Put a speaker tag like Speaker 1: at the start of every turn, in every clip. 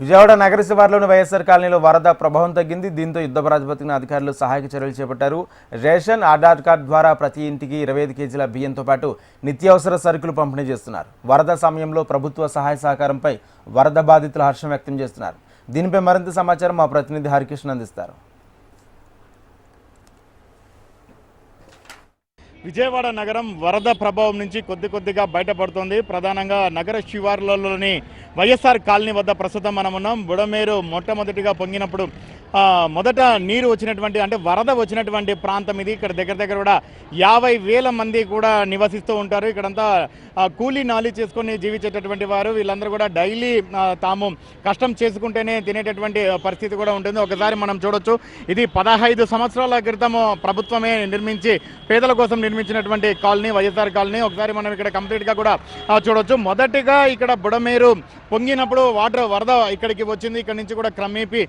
Speaker 1: విజయవాడ నగర శివార్లోని వైఎస్ఆర్ కాలనీలో వరద ప్రభావం తగ్గింది. దీంతో యుద్ధ ప్రాతిపదికన అధికారులు సహాయక చర్యలు చేపట్టారు. రేషన్ ఆధార్ కార్డు ద్వారా ప్రతి ఇంటికి ఇరవై ఐదు కేజీల బియ్యంతో పాటు నిత్యావసర సరుకులు పంపిణీ చేస్తున్నారు. వరద సమయంలో ప్రభుత్వ సహాయ సహకారంపై వరద బాధితులు హర్షం వ్యక్తం చేస్తున్నారు. దీనిపై మరింత సమాచారం మా ప్రతినిధి హరికృష్ణ అందిస్తారు.
Speaker 2: విజయవాడ నగరం వరద ప్రభావం నుంచి కొద్ది కొద్దిగా బయటపడుతోంది. ప్రధానంగా నగర శివార్లలోని వైఎస్ఆర్ కాలనీ వద్ద ప్రస్తుతం మనం ఉన్నాం బుడమేరు మొట్టమొదటిగా పొంగినప్పుడు మొదట నీరు వచ్చినటువంటి అంటే వరద వచ్చినటువంటి ప్రాంతం ఇది. ఇక్కడ దగ్గర దగ్గర కూడా యాభై వేల మంది కూడా నివసిస్తూ ఉంటారు. ఇక్కడంతా కూలీ నాలి చేసుకొని జీవించేటటువంటి వారు. వీళ్ళందరూ కూడా డైలీ తాము కష్టం చేసుకుంటేనే తినేటటువంటి పరిస్థితి కూడా ఉంటుంది. ఒకసారి మనం చూడొచ్చు. ఇది పదహైదు సంవత్సరాల క్రితం ప్రభుత్వమే నిర్మించి పేదల కోసం నిర్మించినటువంటి కాలనీ వైఎస్ఆర్ కాలనీ. ఒకసారి మనం ఇక్కడ కంప్లీట్గా కూడా చూడొచ్చు. మొదటిగా ఇక్కడ బుడమేరు పొంగినప్పుడు వాటర్ వరద ఇక్కడికి వచ్చింది. ఇక్కడ నుంచి కూడా క్రమేపీ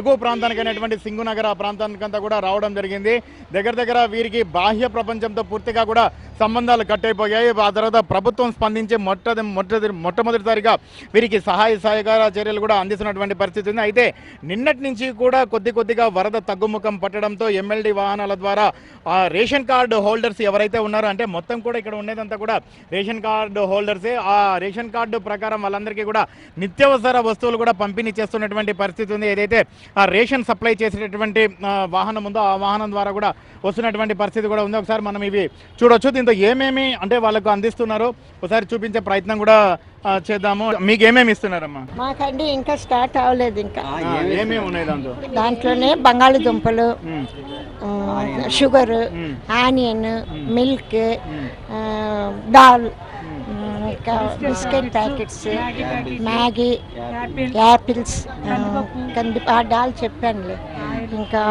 Speaker 2: ఎగువ ప్రాంతం ప్రాంతానికైనటువంటి సింగునగర్ ఆ ప్రాంతానికంతా కూడా రావడం జరిగింది. దగ్గర దగ్గర వీరికి బాహ్య ప్రపంచంతో పూర్తిగా కూడా సంబంధాలు కట్టయిపోయాయి ఆ తర్వాత ప్రభుత్వం స్పందించి మొట్ట మొట్టది మొట్టమొదటిసారిగా వీరికి సహాయ సహకార చర్యలు కూడా అందిస్తున్నటువంటి పరిస్థితి ఉంది. అయితే నిన్నటి నుంచి కూడా కొద్ది కొద్దిగా వరద తగ్గుముఖం పట్టడంతో ఎమ్మెల్డీ వాహనాల ద్వారా ఆ రేషన్ కార్డు హోల్డర్స్ ఎవరైతే ఉన్నారో అంటే మొత్తం కూడా ఇక్కడ ఉండేదంతా కూడా రేషన్ కార్డు హోల్డర్సే. ఆ రేషన్ కార్డు ప్రకారం వాళ్ళందరికీ కూడా నిత్యావసర వస్తువులు కూడా పంపిణీ చేస్తున్నటువంటి పరిస్థితి ఉంది. ఏదైతే ఆ రేషన్ సప్లై చేసేటటువంటి వాహనం ఉందో ఆ వాహనం ద్వారా కూడా వస్తున్నటువంటి పరిస్థితి కూడా ఉంది. ఒకసారి మనం ఇవి చూడొచ్చు. దీంతో ఏమేమి అంటే వాళ్ళకు అందిస్తున్నారో ఒకసారి చూపించే ప్రయత్నం కూడా చేద్దాము. మీకు ఏమేమి ఇస్తున్నారమ్మా?
Speaker 3: మాకండి ఇంకా స్టార్ట్ అవ్వలేదు ఇంకా.
Speaker 2: ఏమేమి ఉన్నాయి దాంతో
Speaker 3: దాంట్లోనే బంగాళదుంపలు షుగర్. ఆనియన్ మిల్క్ దాల్ ఇంకా బిస్కెట్ ప్యాకెట్స్ మ్యాగీ యాపిల్స్. కంది ఆ డాల్ చెప్పానులే. ఇంకా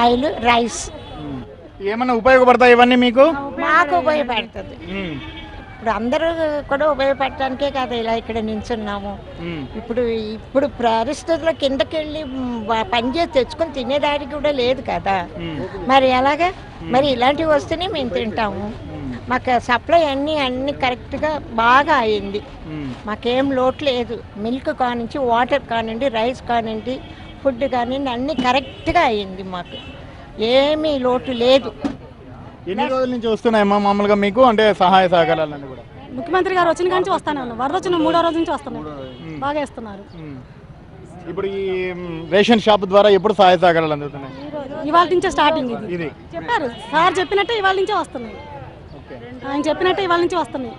Speaker 3: ఆయిల్ రైస్.
Speaker 2: ఏమన్నా ఉపయోగపడతాయి ఇవన్నీ మీకు?
Speaker 3: మాకు ఉపయోగపడుతుంది.
Speaker 2: ఉమ్,
Speaker 3: ఇప్పుడు అందరూ కూడా ఉపయోగపడటానికే కదా ఇలా ఇక్కడ నించున్నాము.
Speaker 2: ఉమ్,
Speaker 3: ఇప్పుడు ఇప్పుడు పరిస్థితుల్లో కిందకి వెళ్ళి పని చేసి తెచ్చుకొని తినేదానికి కూడా లేదు కదా.
Speaker 2: ఉమ్,
Speaker 3: మరి ఎలాగా? మరి ఇలాంటివి వస్తేనే మేము తింటాము. మాకు సప్లై అన్నీ అన్నీ కరెక్ట్గా బాగా అయింది.
Speaker 2: ఉమ్.
Speaker 3: మాకేం లోటు లేదు. మిల్క్ కానించి వాటర్ కానివ్వండి రైస్ కానివ్వండి ఫుడ్ కానివ్వండి అన్నీ కరెక్ట్గా అయింది మాకు. ఏమీ లోటు లేదు.
Speaker 2: ఎన్ని రోజుల నుంచి వస్తున్నాయమ్మా మామూలుగా మీకు? అంటే సహాయ సహకారాలన్నీ కూడా.
Speaker 4: ముఖ్యమంత్రి గారు వచ్చిన కానీ వస్తానే ఉన్నాం. వరద వచ్చిన మూడో రోజు నుంచి వస్తున్నాం. బాగా ఇస్తున్నారు
Speaker 2: ఉమ్. ఇప్పుడు ఈ రేషన్ షాప్ ద్వారా ఎప్పుడు సహాయ సహకారాలు అందుతున్నాయి?
Speaker 4: ఇవాళ నుంచే స్టార్టింగ్ ఇది.
Speaker 2: ఇది.
Speaker 4: చెప్పారు. సార్ చెప్పినట్టే ఇవాళ నుంచే వస్తున్నాయి.
Speaker 2: ఓకే.
Speaker 4: ఆయన చెప్పినట్టే ఇవాళ నుంచి వస్తున్నాయి.